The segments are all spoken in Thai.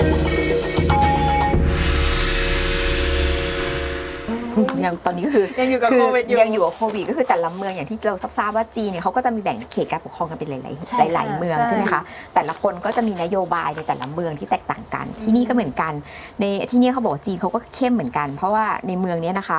Thank you. ยังตอนนี้ก็คือยังอยู่กับคืโควิดอยู่ยังอยู่กับโควิดก็คือแต่ละเมืองอย่างที่เราทราบว่าจีนเนี่ยเขาก็จะมีแบ่งเขตการปกครองกันเป็นหลายใช่ๆหลายๆเมืองใช่ ใช่ไหมคะแต่ละคนก็จะมีนโยบายในแต่ละเมืองที่แตกต่างกัน ที่นี่ก็เหมือนกัน ในที่นี่เขาบอกว่าจีนเขาก็เข้มเหมือนกัน เพราะว่าในเมืองเนี้ยนะคะ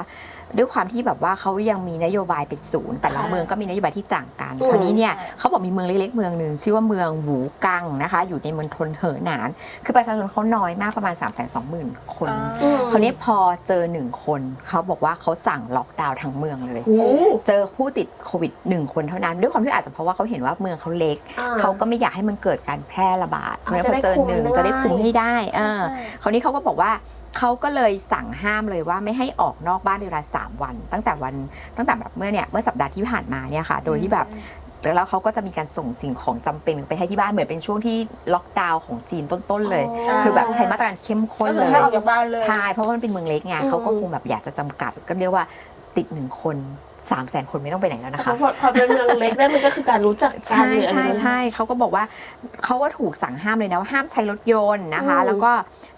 ด้วยความที่แบบว่าเขายังมีนโยบายเป็นศูนย์แต่ละค่ะเมืองก็มีนโยบายที่ต่างกันอืม คราวนี้เนี่ยเขาบอกมีเมืองเล็กๆเมืองหนึ่งชื่อว่าเมืองหูกังนะคะ อยู่ในมณฑลเหอหนาน คือประชาชนเขาน้อยมากประมาณ 3 2 0 0 0 0 คนอืมคราวนี้พอเจอหนึ่งคนเขาบอกว่าเขาสั่งล็อกดาวน์ทั้งเมืองเลยโอ้โหเจอผู้ติดโควิดหนึ่งคนเท่านั้น ด้วยความที่อาจจะเพราะว่าเขาเห็นว่าเมืองเขาเล็กอ่าเขาก็ไม่อยากให้มันเกิดการแพร่ระบาดเพอ่าราะฉะนั้นพอเจอหนึ่งจะจะได้ได้คุคุมมได้ให้ได้เออใช่คราวนี้เขาก็บอกว่าเขาก็เลยสั่งห้ามเลยว่าไม่ให้ออกนอกบ้านเป็นเวลา 3 วัน ตั้งแต่วันตั้งแต่แบบเมื่อเนี่ยเมื่อสัปดาห์ที่ผ่านมาเนี่ยค่ะ โดยที่แบบ แล้วเขาก็จะมีการส่งสิ่งของจำเป็นไปให้ที่บ้านเหมือนเป็นช่วงที่ล็อกดาวน์ของจีนต้นๆเลย อ๋อ คือแบบใช้มาตรการเข้มข้นก็เลคือย ให้ออกจากบ้านเลย ใช่ เพราะว่ามันเป็นเมืองเล็กไงอืม เขาก็คงแบบอยากจะจำกัด ก็เรียกว่าติดหนึ่งคน3ามแสนคนไม่ต้องไปไหนแล้วนะคะพอพอเป็นเมืองเล็กนั่นมันก็คือการรู้จักกันใช่หรืออะไร ใช่ใช่เขาก็บอกว่าเขาก็ถูกสั่งห้ามเลยนะว่าห้ามใช้รถยนต์นะคะ อืมแล้วก็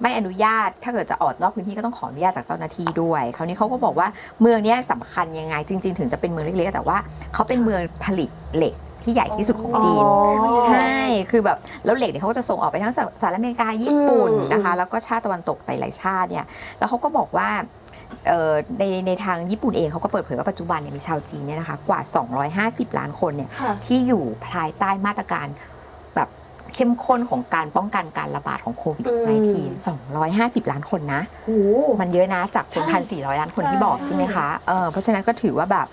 ไม่อนุญาตถ้าเกิดจะออกนอกพื้นที่ก็ต้องขออนุญาตจากเจ้าหน้าที่ด้วย คราวนี้เขาก็บอกว่าเมืองเนี้ยสำคัญยังไงจริง ๆ ถึงจะเป็นเมืองเล็กๆแต่ว่าเขาเป็นเมืองผลิตเหล็กที่ใหญ่ที่สุดของจีนอ๋อใช่คือแบบแล้วเหล็กเนี่ยเขาก็จะส่งออกไปทั้งสหสหรัฐอเมริกาญี่ปุ่นอืมนะคะ แล้วก็ชาติตะวันตกหลายๆชาติเนี่ยแล้วเขาก็บอกว่าเอ่อในในทางญี่ปุ่นเองเขาก็เปิดเผยว่าปัจจุบันเนี่ยมีชาวจีนเนี่ยนะคะกว่า 250 ล้านคนเนี่ยค่ะที่อยู่ภายใต้มาตรการแบบ เข้มข้นของการป้องกันการระบาดของโควิดอืม -19 250 ล้านคนนะโอ้โหมันเยอะนะจากคนใช่พันสี่ร้อยล้านคนที่บอกใช่ใช่ไหมคะเออเพราะฉะนั้นก็ถือว่าแบบ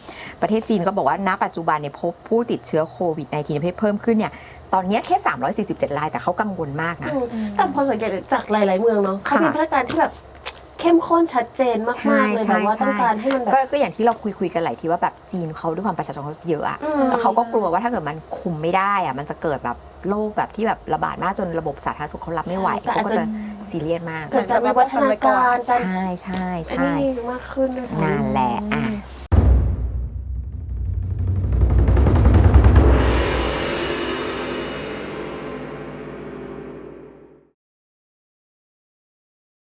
ประเทศจีนก็บอกว่าณปัจจุบันเนี่ยพบผู้ติดเชื้อโควิด -19 ในประเทศเพิ่มขึ้นเนี่ยตอนเนี้ยแค่ 347 ราย แต่เขากังวลมากนะอืมแต่พอสังเกตจากหลาย ๆ เมืองเนาะเขาค่ะมีมาตรการที่แบบเข้มข้นชัดเจนมากใช่ๆเลยใช่แบบว่าใช่ต้องการให้มันแบก็บก็อย่างที่เราคุยคุยกันหลายทีว่าแบบจีนเขาด้วยความประชาชนเขาเยอะอะอืมแล้วเขาก็กลัวว่าถ้าเกิดมันคุมไม่ได้อะมันจะเกิดแบบ โรคแบบที่แบบระบาดมากจนระบบสาธารณสุขเขารับไม่ไหวใช่แต่เขาก็อาจจะจะซีเรียสมาก เกิดการวิวัฒนาการการใช่ใช่อันใช่ นี้มากขึ้นด้วยซ้ำนั่นแหละอะ